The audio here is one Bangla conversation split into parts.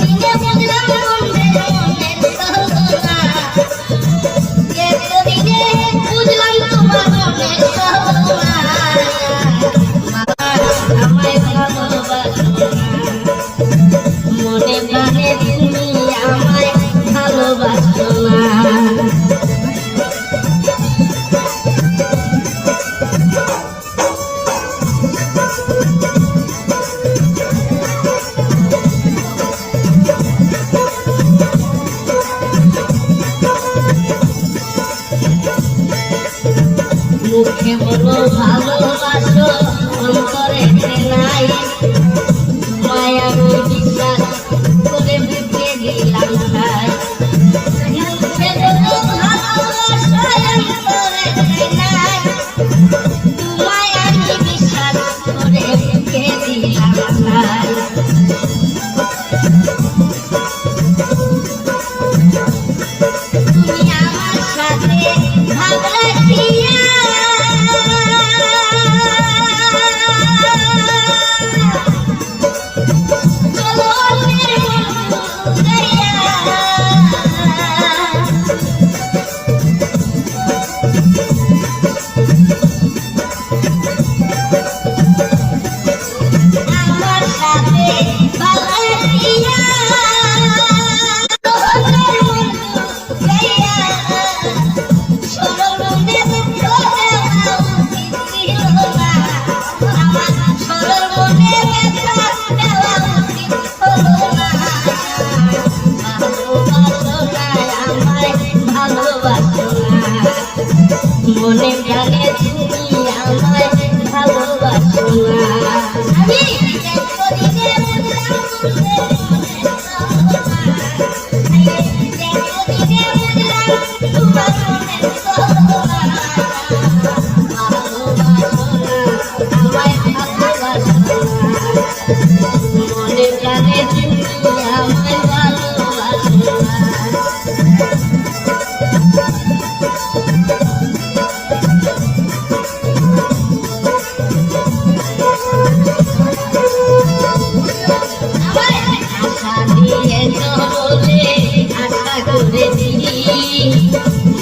No, no, no, ভালোবাসো অন্তরে নাই মায়ার বিশ্বাস করে বুঝে দিলাম ভাই মনে প্রাণে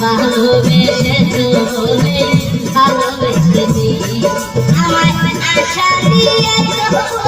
ভালোবেসে তোলে ভালোবেসে আমার আশা দিয়ে তো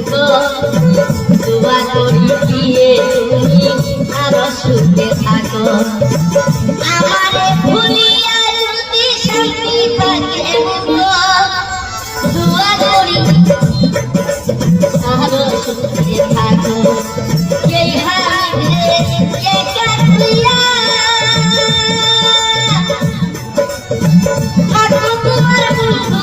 দোয়া করি দিয়ে তুমি আরও সুখে থাকো আমারে ভুলিয়া যদি শান্তি থাকে দোয়া করি আরও সুখে থাকো এই হাতে একা তুইয়া থাকো তোমার বন্ধু